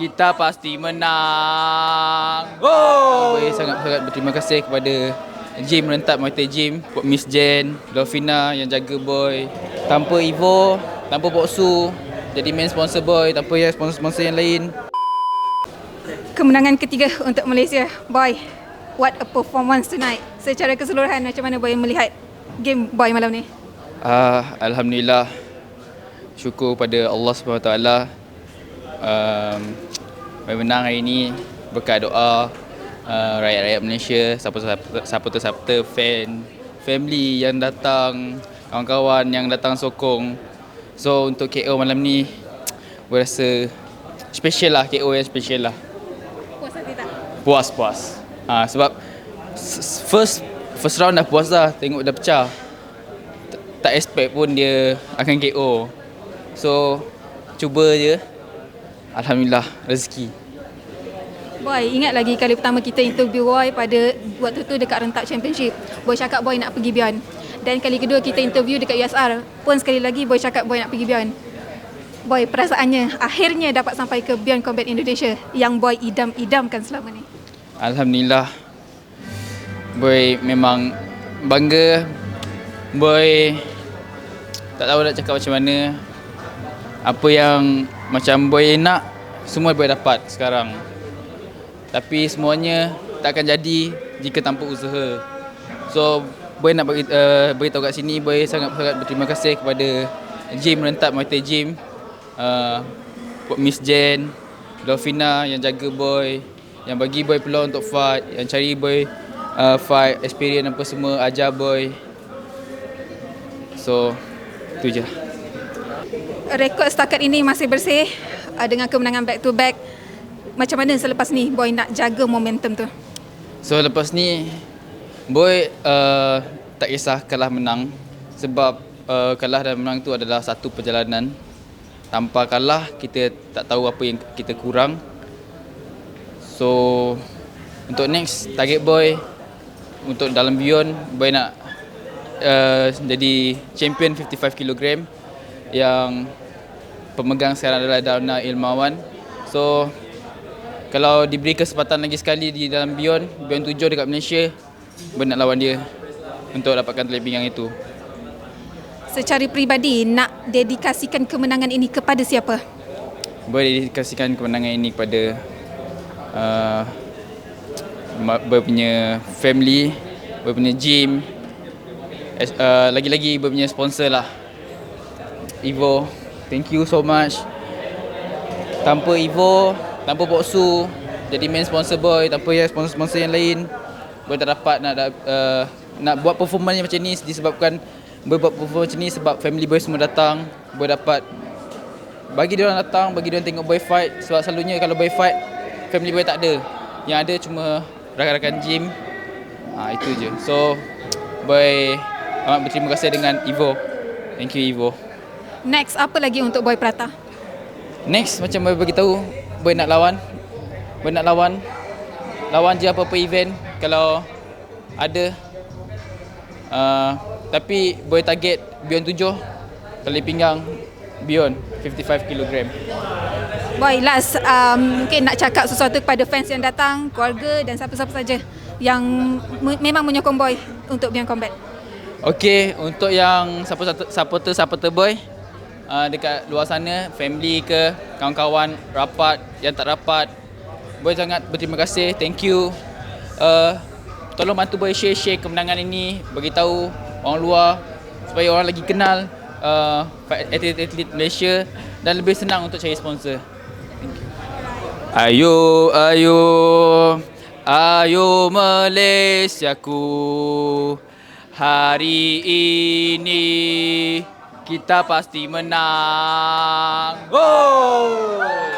kita pasti menang. Oh! Boy, sangat-sangat berterima kasih kepada Jim Rentat Muay Thai Gym, Pok Miss Jen, Lovina yang jaga boy. Tanpa Ivo, tanpa Boksu, jadi main sponsor boy, tanpa ya sponsor-sponsor yang lain. Kemenangan ketiga untuk Malaysia. Boy, what a performance tonight. Secara keseluruhan macam mana Boy melihat game Boy malam ni? Ah, Alhamdulillah. Syukur pada Allah SWT. Um, Boy menang hari ini berkat doa uh, rakyat-rakyat Malaysia, supporter-supporter, fan, family yang datang, kawan-kawan yang datang sokong. So untuk KO malam ni, gue rasa special lah, KO yang special lah. Puas hati tak? Puas, puas. Ha, sebab first first round dah puas dah, tengok dah pecah. Tak- Tak expect pun dia akan KO. So, cuba je. Alhamdulillah, rezeki. Boy, ingat lagi kali pertama kita interview Boy pada waktu tu dekat Rentak Championship. Boy cakap Boy nak pergi Beyond. Dan kali kedua kita interview dekat USR. Pun sekali lagi Boy cakap Boy nak pergi Beyond. Boy, perasaannya akhirnya dapat sampai ke Beyond Combat Indonesia yang Boy idam-idamkan selama ni. Alhamdulillah. Boy memang bangga. Boy tak tahu nak cakap macam mana. Apa yang macam boy nak semua boy dapat sekarang. Tapi semuanya tak akan jadi jika tanpa usaha. So boy nak bagi uh, beritahu kat sini boy sangat-sangat berterima kasih kepada Jim Rentat Muay Thai Gym. Uh, Miss Jen, Lovina yang jaga boy, yang bagi boy peluang untuk fight, yang cari boy uh, fight, experience apa semua, ajar boy. So, tu je. Rekod setakat ini masih bersih uh, dengan kemenangan back to back. Macam mana selepas ni Boy nak jaga momentum tu? So lepas ni Boy uh, tak kisah kalah menang sebab uh, kalah dan menang tu adalah satu perjalanan. Tanpa kalah kita tak tahu apa yang kita kurang. So untuk next target Boy untuk dalam beyond Boy nak uh, jadi champion 55 kg yang pemegang sekarang adalah Dauna Ilmawan. So kalau diberi kesempatan lagi sekali di dalam Beyond, Beyond 7 dekat Malaysia, Boy nak lawan dia untuk dapatkan tali pinggang itu. Secara peribadi nak dedikasikan kemenangan ini kepada siapa? Boy dedikasikan kemenangan ini kepada uh, ma- Boy punya family, Boy punya gym, uh, lagi-lagi Boy punya sponsor lah. Evo, thank you so much. Tanpa Evo, tanpa Boksu, jadi main sponsor Boy, tanpa ya sponsor-sponsor yang lain, Boy tak dapat nak uh, nak buat performance yang macam ni disebabkan Boy buat performance macam ni sebab family Boy semua datang, Boy dapat bagi dia orang datang, bagi dia orang tengok boy fight sebab selalunya kalau boy fight family boy tak ada. Yang ada cuma rakan-rakan gym. Ha, itu je. So boy amat berterima kasih dengan Evo. Thank you Evo. Next, apa lagi untuk Boy Prata? Next macam boy bagi tahu boy nak lawan. Boy nak lawan. Lawan je apa-apa event kalau ada. Uh, tapi boy target Beyond 7 tali pinggang Beyond 55 kg. Boy, last um, mungkin nak cakap sesuatu kepada fans yang datang, keluarga dan siapa-siapa saja yang me- memang menyokong Boy untuk Beyond Combat. Okey, untuk yang supporter-supporter boy uh, dekat luar sana, family ke, kawan-kawan rapat yang tak rapat, boy sangat berterima kasih. Thank you. Uh, tolong bantu boy share-share kemenangan ini, bagi tahu orang luar supaya orang lagi kenal uh, atlet-atlet Malaysia dan lebih senang untuk cari sponsor. Ayo, ayo, ayo Malaysiaku Hari ini kita pasti menang Oh!